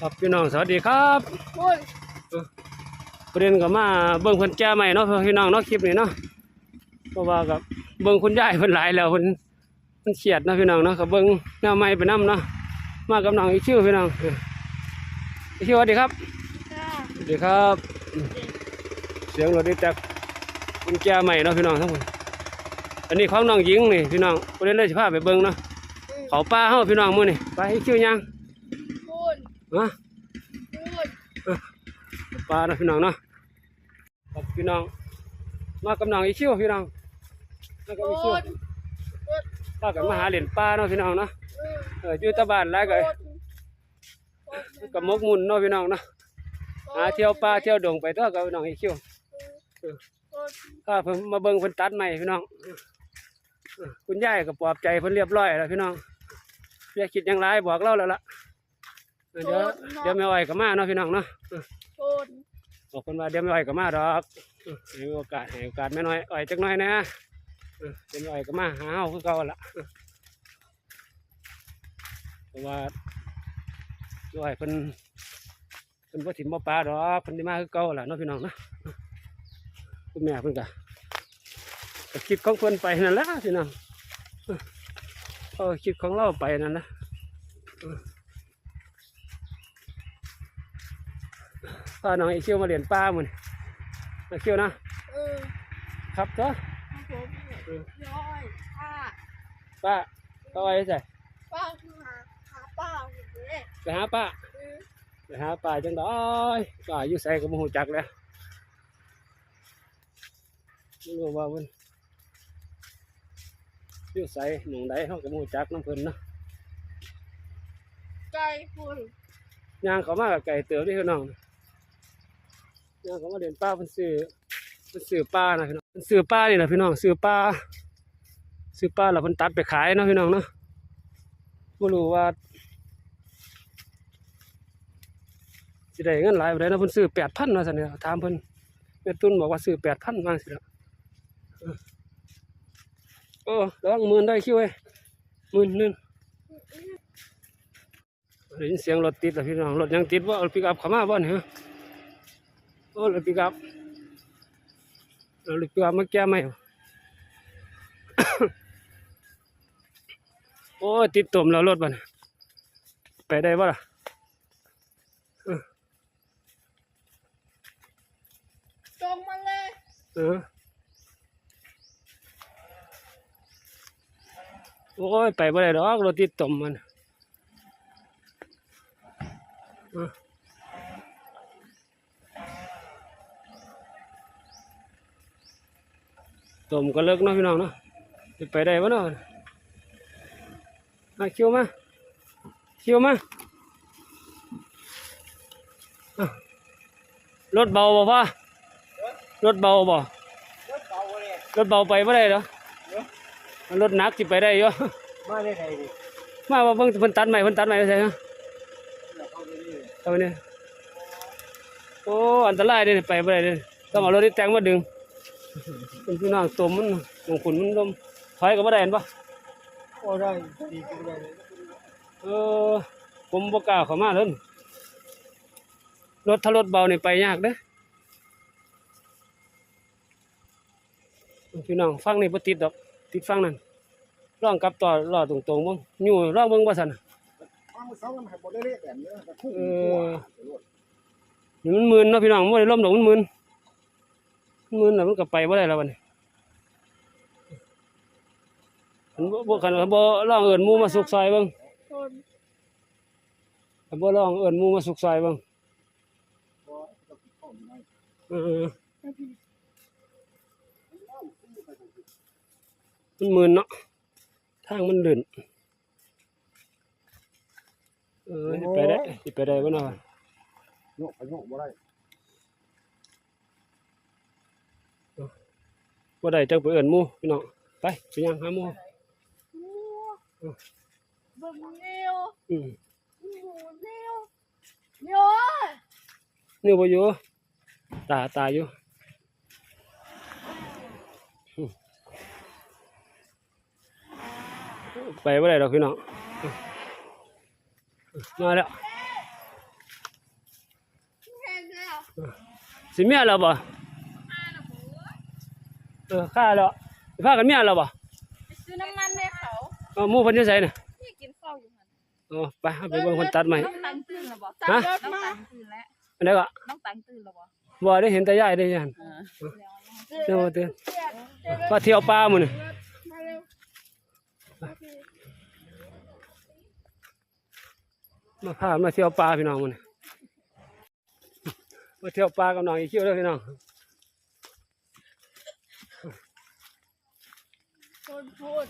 ครับพี่น้องสวัสดีครับโอ้ยประเด็นก็มาเบิ่งเพิ่นแก้ใหม่เนาะพี่น้องเนาะคลิปนี้เนาะเพราะว่ากับเบิ่งคุณยายเพิ่นหลายแล้วเพิ่นเพิ่นเฉียดเนาะพี่น้องเนาะก็เบิ่งแนวใหม่ไปนํเนาะมากับน้องอีคิวพี่น้องเอออีคิวสวัสดีครับจ้าสวัสดีครับ เสียงรถดีจากคุณแก้ใหม่เนาะพี่น้องทั้งหมดอันนี้ของน้องหญิงนี่พี่น้องประเด็นเลยสิพาไปเบิ่งเนาะเขาป้าเฮาพี่น้องมื้อนี่ไปอีคิวยังพูด ฮะพูดปลาเนาะพี่น้องเนาะครับพี่น้อง มากับน้องอีคิวพี่น้องมากับอีคิพูวดพูดพากันมาหาเหรียญปลาเนาะพี่น้องเนาะเออเอออยู่แตะบ้านหลายก็พูดกับมกมุ่นเนาะพี่น้องเนาะหาเที่ยวปลาเที่ยวดงไปตัวกับน้องอีคิวพูดถ้าเพิ่นมาเบิ่งเพิ่นตัดใหม่พี่น้องเออคุณยายก็ปลอบใจเพิ่นเรียบร้อยแล้วพี่น้องอย่าคิดหยังไรบอกเราแล้วล่ะ เออเดี๋ยวเดี๋ยวแม่อ้อยก็มาเนาะพี่น้องเนาะเออพูดบอกเพิ่นว่าเดี๋ยวแม่อ้อยก็มาดอกเออให้โอกาสให้โอกาสแม่น้อยอ้อยจักหน่อยนะเออเดี๋ยวแม่อ้อยก็มาหาเฮาคือเก่าล่ะเออเพราะว่าแม่อ้อยเพิ่นเพิ่นบ่ถิ่มบ่ปลาดอกเพิ่นได้มาคือเก่าล่ะเนาะพี่น้องเนาะคุณแม่เพิ่นก็ก็คิดของเพิ่นไปนั่นแหละพี่น้องเออเออคิดของเราไปนั่นนะ พาน้องไอเชี่ยวมาเรียนป้ามื้อนี้มาเชี่ยวนะเออครับเจ้าผมย้อยป้าป้าป้าไว้ใส่ป้าคือหาหาป้าอยู่เลยไปหาป้าเออไปหาป้าจังได้ป้าอยู่ใส่ก็บ่ฮู้จักแล้วไม่รู้ว่ามันอยู่ใส่หนองใดเฮาก็บ่ฮู้จักน้ำเพิ่นเนาะใจพูดย่างเขามากับไก่เติบที่พี่น้อง ย่างเขามาเดินป้าเพิ่นซื้อเพิ่นซื้อป้านะพี่น้องเพิ่นซื้อป้านี่แหละพี่น้องซื้อป้าซื้อป้าแล้วเพิ่นตัดไปขายเนาะพี่น้องเนาะบ่รู้ว่าสิได้เงินหลายบ่ได้นะเพิ่นซื้อ8,000ว่าซั่นเนี่ยถามเพิ่นแม่ตุ้นบอกว่าซื้อ8,000ว่าสิเนาะโอ้ระวังหมื่นได้คิวเอ้หมื่นหนึงได้ยินเสียงรถติดแล้วพี่น้องรถยังติดว่ารถปิกอัพเข้ามาบ่เนี่ยฮะ โอ้รถปิกอัพเอารถปิกอัพมาแก้ไหมโอ้ยติดตุ่มแล้วรถมันไปได้บ่ล่ะเออตรงมาเลยเออโอ้ยไปบ่ได้ดอกรถติดตุ่มมันเออ ตุ่มก็เลิกเนาะพี่น้องเนาะสิไปได้บ่เนาะมาคิวมาคิวมาอะรถเบาบ่พ่อรถเบาบ่รถเบาเลยรถเบาไปบ่ได้เหรอรถหนักสิไปได้อยู่มาได้ไงดิมาว่าเบิ่งเพิ่นตัดใหม่เพิ่นตัดใหม่ใช่ฮะเข้าไปนี่เอาเนี่ยโอ้อันตรายเด้ไปบ่ได้เด้ต้องเอารถที่แต่งมาดึง เป็นพี่น้องตัวมันหมงขุนมันลมถอยก็บ่ได้เห็นปะโอ้ได้ดีจังเลยเออผมบ่กล้าเข้ามาเลยรถถ้ารถเบาเนี่ไปยากเด้อพี่น้องฟังนี่บ่ติดดอก ติดฟังนั่นร่องกลับต่อรอตรงๆเบิ่งอยู่ร่องเบิ่งว่าซั่นฟังเสามันให้บ่ได้เละแบบนี้แต่คู่เออนี่มันมึนเนาะพี่น้องบ่ได้ล่มดอกมันมึน มันมึนแล้วมันก็ไปบ่าได้แล้วบัดนี้มันบ่บ่คันว่าบ่ลองเอิ้นหมู่มาสุกซอยเบิ่งพูดคันบ่ลองเอิ้นหมู่มาสุกซอยเบิ่งเออมันมึนเนาะทางมันลื่นเออไปได้ไปได้บ่เนาะโยกไปโยกบ่ได้ บ่ได้จังไปเอิ้นหมู่พี่น้องไปไปยังหาหมู่เบิ่งเร็วอืมหมูเร็วย้อยนิ้วบ่อยู่ตาตาอยู่อืมไปบ่ได้ดอกพี่น้องมาแล้วสิเมียแล้วบ่เออฆ่าแล้วสิพากันเมียแล้วบ่ไปซื้อน้ำมันให้เขาเออหมู่เพิ่นอยู่ไสน่ะที่กินข้าวอยู่หันเออไปเอาไปเบิ่งเพิ่นตัดใหม่น้องตังตื่นแล้วบ่ฮะน้องตังตื่นแล้วอันใดก็น้องตังตื่นแล้วบ่บ่ได้เห็นแต่ยายได้ยันเออเดี๋ยวเดี๋ยวว่าเที่ยวป่ามื้อนี่มาเร็วมาพามาเที่ยวป่าพี่น้องมื้อนี่มาเที่ยวป่ากับน้องอีคิวเด้อพี่น้อง ชนพูด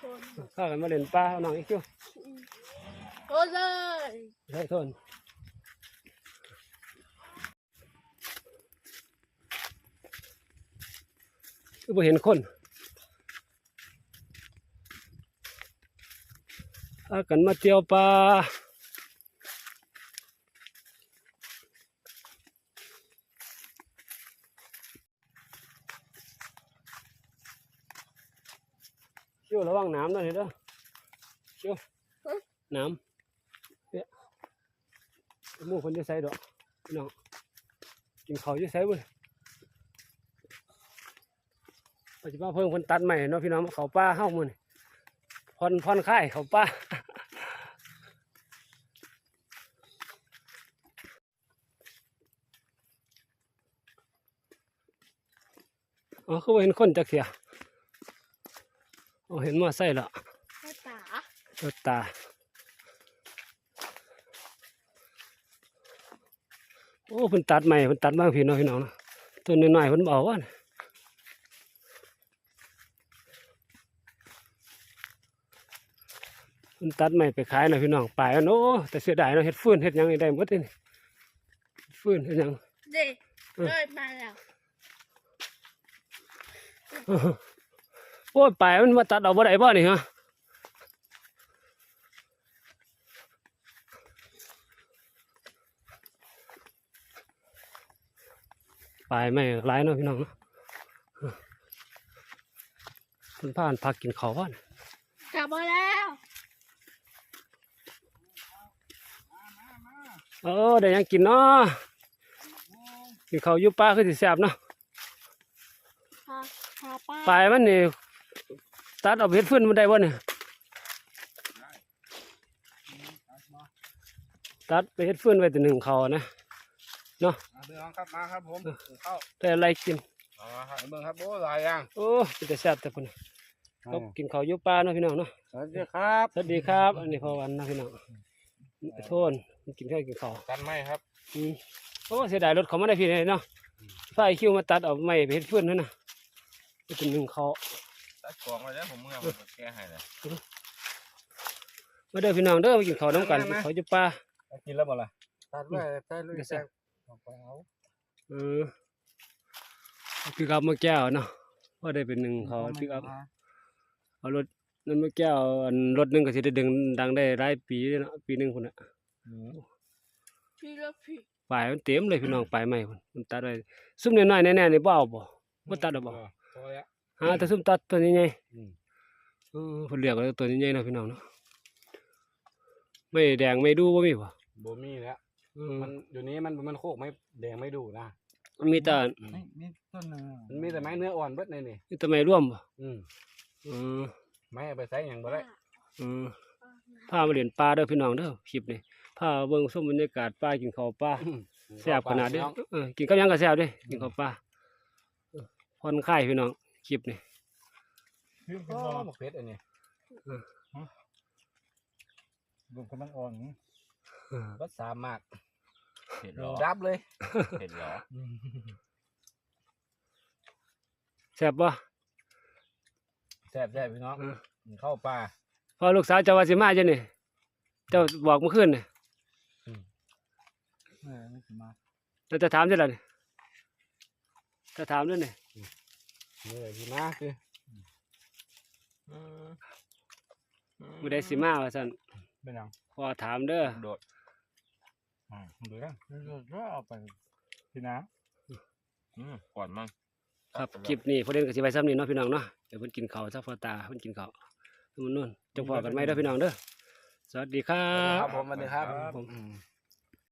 ชนพากันมาเล่นป่ากับน้องอีคิวชนเลยใช่ทนคือบ่เห็นคนพากันมาเที่ยวป่า ยวระวังน้ำหน่อยเด้อเชี่ยวน้ำเนี่ยหมู่คนจะใส่ดอกพี่น้องกินข้าวจะใส่เว้ยปัจจุบันเพิ่งคนตัดใหม่เนาะพี่น้องเขาป้าเข้ามือนี่ผ่อนผ่อนคลายเขาป้าอ๋อคือว่าเห็นคนจักเสีย อ๋อเห็นมาใส่ละแม่ตารถตาโอ้เพิ่นตัดใหม่เพิ่นตัดบางพี่น้องพี่น้องเนาะต้นน้อยๆเพิ่นบอกว่าน่ะเพิ่นตัดใหม่ไปขายนะพี่น้องปลายอันโอ้แต่เสียดายเนาะเฮ็ดฟืนเฮ็ดหยังนี่ได้หมดเลยนี่ฟืนเฮ็ดหยังเด็กเลยมาแล้วโอ้ยปลายมันมาตัดเอาบ่ได้บ่นี่ฮะปลายไม่ร้ายเนาะพี่น้องเนาะเพิ่นพากันพักกินข้าวว่านกลับมาแล้วเออได้หยังกินเนาะกินข้าวอยู่ป่าคือสิแซ่บเนาะพาพาป้าปลายมันนี่ ตัดเอาไปเฮ็ดฟืนมันได้บ่เนี่ยตัดไปเฮ็ดฟืนไว้แต่หนึ่งเขาวนะมาเบิ่งครับมาครับผมเข้าแต่อะไรกินเอามาครับเบิ่งครับโอ้หลายอย่างโอ้เป็นแต่แซ่บแต่พุ่นน่ะก็กินข้าวอยู่ป่าเนาะพี่น้องเนาะสวัสดีครับสวัสดีครับ อันนี้พอวันนะพี่น้องโทษมันกินข้าวกินข้าวกันไหมครับอืมโอ้เสียดายรถเขาไม่ได้พี่เลยเนาะไฟคิวมาตัดเอาไม้ไปเฮ็ดฟืนนั่นน่ะไปเป็นหนึ่งเขาว ตัดกล่องไว้แล้วผมเมื่อผมแก้ให้เลยมาเด้อพี่น้องเด้อมากินข้าวน้ำกันกินข้าวอยู่ป่ากินแล้วบ่ล่ะตัดไว้ใส่ลุยเดี๋ยวใส่ใส่เอาไปเอาเออพี่กับมาแก้วเนาะว่าได้เป็นหนึ่งเขาพี่กับเอารถนั่นมาแก้วอันรถหนึงก็สิได้ดึงดังได้หลายปีเลยเนาะปีหนึงพุ่นน่ะพี่ละพี่ปลายมันเต็มเลยพี่น้องปลายใหม่พุ่นมันตัดไว้ซุ่มน้อยๆแน่ๆนี่บ่เอาบ่บ่ตัดเอาบ่พอแล้ว หาแต่ซุ่มตัดตัวใหญ่อืมๆเออเพิ่นเรียกว่าตัวใหญ่ๆเนาะพี่น้องเนาะไม่แดงไม่ดูบ่มีบ่บ่มีแล้วเออมันอยู่นี้มันมันโคกไม่แดงไม่ดูนะมันมีแต่นี่มีต้นนึงมันมีแต่ไม้เนื้ออ่อนเบิดในนี่มีแต่ไม้ร่วมบ่อืมเออไม้เอาไปใส่หยังบ่ได้เออพามาเล่นปลาเด้อพี่น้องเด้อคลิปนี้พาเบิ่งชมบรรยากาศปลากินข้าวปลาแซ่บขนาดนี้เออกินกับหยังก็แซ่บเด้กินข้าวปลาเออผ่อนคลายพี่น้อง คลิปนี้โอ้หมกเพชรอันนี้ลุงกำลังอ่อนเออรสสามมากเห็นหหรมูอดับเลยเห็นหรอแซ่บบ่แซ่บแซ่บพี่น้องเออเข้าป่าพอลูกสาวเจ้าว่าสิมาจังนี่เจ้าบอกเมื่อคืนนี่เออไม่ถึงมาแล้วจะถามจังล่ะนี่จะถามด้วยนี่ เหนื่อยพี่มาคือมื้อใดสิมาว่าซั่นเป็นยังขอถามเด้อโดดอ่าดูกันก็เอาไปพี่น้อืมก่อนมั้งครับคลิปนี้พอเด่นก็สิไว้ซ้ำนี้เนาะพี่น้องเนาะเดี๋ยวเพิ่นกินข้าวซะพอตาเพิ่นกินข้าวนู่นนู่นจังพอกันไหมเด้อพี่น้องเด้อสวัสดีครัครับบผมสวัสดีครับผมอืม